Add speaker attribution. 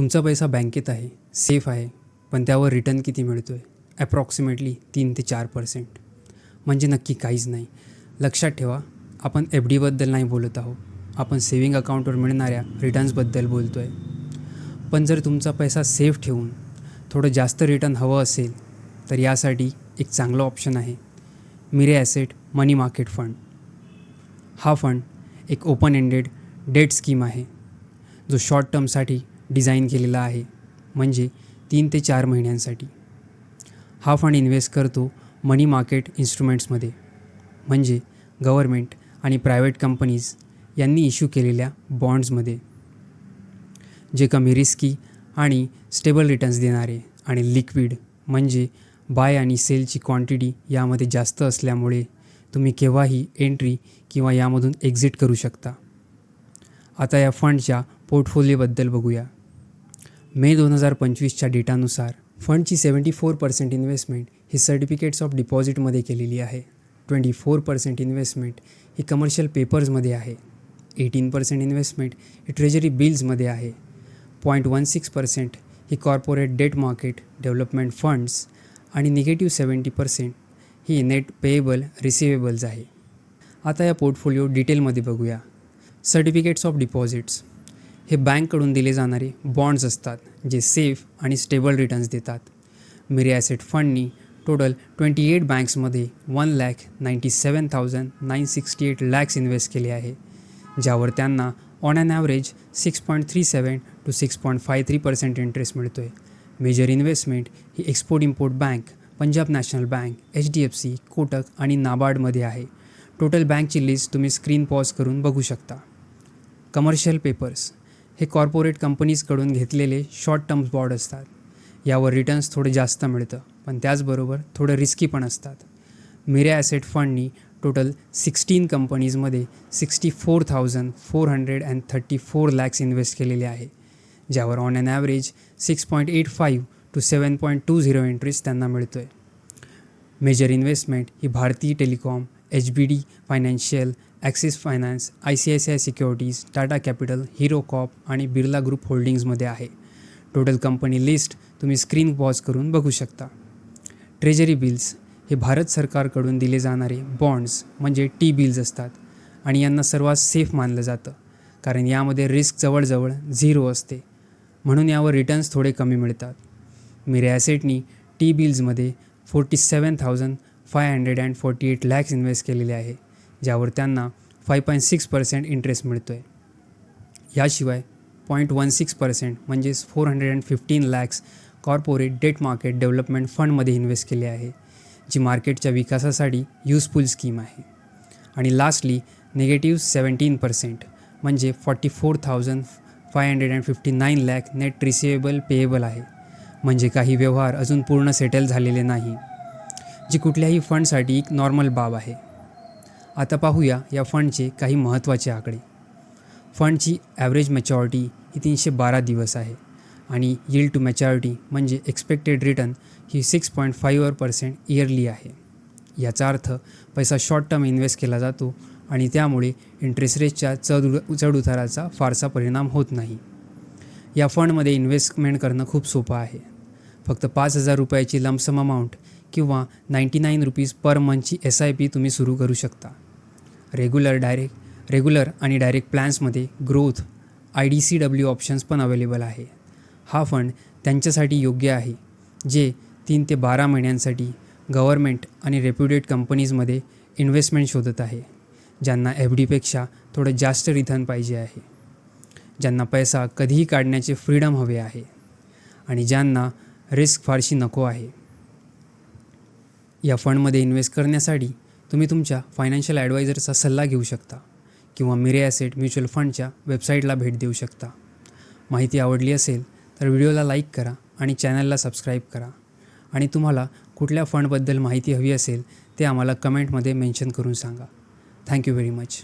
Speaker 1: तुमचा पैसा बँकेत आहे सेफ आहे पण त्यावर रिटर्न किती मिळतो आहे ॲप्रॉक्सिमेटली तीन ते चार पर्सेंट म्हणजे नक्की काहीच नाही. लक्षात ठेवा आपण एफ डीबद्दल नाही बोलत आहोत. आपण सेविंग अकाउंटवर मिळणाऱ्या रिटर्न्सबद्दल बोलतो आहे पण जर तुमचा पैसा सेफ ठेवून थोडं जास्त रिटर्न हवं असेल तर यासाठी एक चांगलं ऑप्शन आहे. Mirae asset money market fund हा फंड एक ओपन एंडेड डेट स्कीम आहे जो शॉर्ट टर्मसाठी डिझाईन केलेला आहे. म्हणजे तीन ते चार महिन्यांसाठी. हा फंड इन्व्हेस्ट करतो मनी मार्केट इन्स्ट्रुमेंट्समध्ये. म्हणजे गव्हर्मेंट आणि प्रायव्हेट कंपनीज यांनी इश्यू केलेल्या बॉन्ड्समध्ये. जे कमी रिस्की आणि स्टेबल रिटर्न्स देणारे आणि लिक्विड म्हणजे बाय आणि सेलची क्वांटिटी यामध्ये जास्त असल्यामुळे तुम्ही केव्हाही एंट्री किंवा यामधून एक्झिट करू शकता. आता या फंडच्या पोर्टफोलिओबद्दल बघूया. मे दोन हजार पंचवीसच्या डेटानुसार फंडची सेवन्टी फोर पर्सेंट इन्व्हेस्टमेंट ही सर्टिफिकेट्स ऑफ डिपॉझिटमध्ये केलेली आहे. ट्वेंटी फोर पर्सेंट इन्व्हेस्टमेंट ही कमर्शियल पेपर्समध्ये आहे. एटीन पर्सेंट इन्व्हेस्टमेंट ही ट्रेजरी बिल्समध्ये आहे. पॉईंट वन सिक्स पर्सेंट ही corporate debt market development funds आणि निगेटिव्ह सेवन्टी पर्सेंट ही नेट पेएबल रिसिवेबल्स आहे. आता या पोर्टफोलिओ डिटेलमध्ये बघूया. Certificates of deposits. हे बँककडून दिले जाणारे बॉन्ड्स असतात जे सेफ आणि स्टेबल रिटर्न्स देतात. मिरे ॲसेट फंडनी टोटल ट्वेंटी एट बँक्समध्ये one lakh ninety seven thousand nine sixty eight lakhs invest केले आहे ज्यावर त्यांना on an average six point three seven two six point five three percent interest मिळतो आहे major investment ही export import bank Punjab national bank H D F C Kotak आणि नाबार्डमध्ये आहे. Total बँकची लिस्ट तुम्ही स्क्रीन पॉज करून बघू शकता. कमर्शियल पेपर्स हे कॉर्पोरेट कंपनीजकडून घेतलेले शॉर्ट टर्म्स बॉर्ड असतात. यावर रिटर्न्स थोडे जास्त मिळतं पण त्याचबरोबर थोडं रिस्की पण असतात. मिऱ्या ॲसेट फंडनी टोटल सिक्स्टीन कंपनीजमध्ये sixty four thousand four hundred and thirty four lakhs invest केलेले आहे ज्यावर on an average six point eight five two seven point two zero interest त्यांना मिळतो आहे major investment he Bharatiya telecom H B D financial Axis finance I C I C I securities Tata capital Hero corp आणि Birla group होल्डिंग्जमध्ये आहे. Total company list तुम्ही screen pause करून बघू शकता. ट्रेजरी बिल्स हे भारत सरकारकडून दिले जाणारे बॉन्ड्स म्हणजे टी बिल्स असतात आणि यांना सर्वात सेफ मानलं जातं कारण यामध्ये रिस्क जवळजवळ झिरो असते. म्हणून यावर रिटर्न्स थोडे कमी मिळतात. मेरे ॲसेटनी T बिल्समध्ये forty seven thousand five hundred and forty eight lakhs invest केलेले आहे. ज्यावर त्यांना five point six percent interest मिळतो आहे याशिवाय पॉईंट वन सिक्स पर्सेंट म्हणजेच four hundred and fifteen lakhs corporate debt market development फंडमध्ये इन्व्हेस्ट केले आहे जी मार्केटच्या विकासासाठी यूजफुल स्कीम आहे. आणि लास्टली निगेटिव्ह सेवन्टीन पर्सेंट म्हणजे forty four thousand five hundred and fifty nine lakh net receivable payable आहे. म्हणजे काही व्यवहार अजून पूर्ण सेटल झालेले नाही जी कुठल्याही फंडसाठी एक नॉर्मल बाब आहे. आता पाहूया या फंडचे काही महत्त्वाचे आकडे. फंडची ॲव्हरेज मॅच्युरिटी ही तीनशे बारा दिवस आहे आणि यील्ड टू मॅच्युरिटी म्हणजे एक्सपेक्टेड रिटर्न ही six point five percent yearly आहे. याचा अर्थ पैसा शॉर्ट टर्म इन्व्हेस्ट केला जातो आणि त्यामुळे इंटरेस्ट रेटच्या चढ चढउताराचा फारसा परिणाम होत नाही. या फंडमध्ये इन्व्हेस्टमेंट करणं खूप सोपं आहे. फक्त पाच हजार रुपयाची लमसम अमाऊंट किंवा नाईंटी नाईन रुपीज पर मंथची एस आय पी तुम्ही सुरू करू शकता. रेग्युलर डायरेक्ट रेग्युलर आणि direct प्लॅन्समध्ये growth I D C W options पण अवेलेबल आहे. हा फंड त्यांच्यासाठी योग्य आहे जे तीन ते बारा महिन्यांसाठी गव्हर्मेंट आणि रेप्युटेड कंपनीजमध्ये इन्व्हेस्टमेंट शोधत आहे ज्यांना एफ डीपेक्षा थोडं जास्त रिटर्न पाहिजे आहे ज्यांना पैसा कधीही काढण्याचे फ्रीडम हवे आहे आणि ज्यांना रिस्क फारशी नको आहे. या फंडमध्ये इन्व्हेस्ट करण्यासाठी तुम्ही तुमच्या फायनान्शियल ॲडवायझरचा सल्ला घेऊ शकता किंवा मिरे ॲसेट म्युच्युअल फंडच्या वेबसाईटला भेट देऊ शकता. माहिती आवडली असेल तर व्हिडिओला लाईक करा आणि चॅनलला सबस्क्राईब करा. आणि तुम्हाला कुठल्या फंडबद्दल माहिती हवी असेल ते आम्हाला कमेंटमध्ये मेन्शन करून सांगा. Thank you very much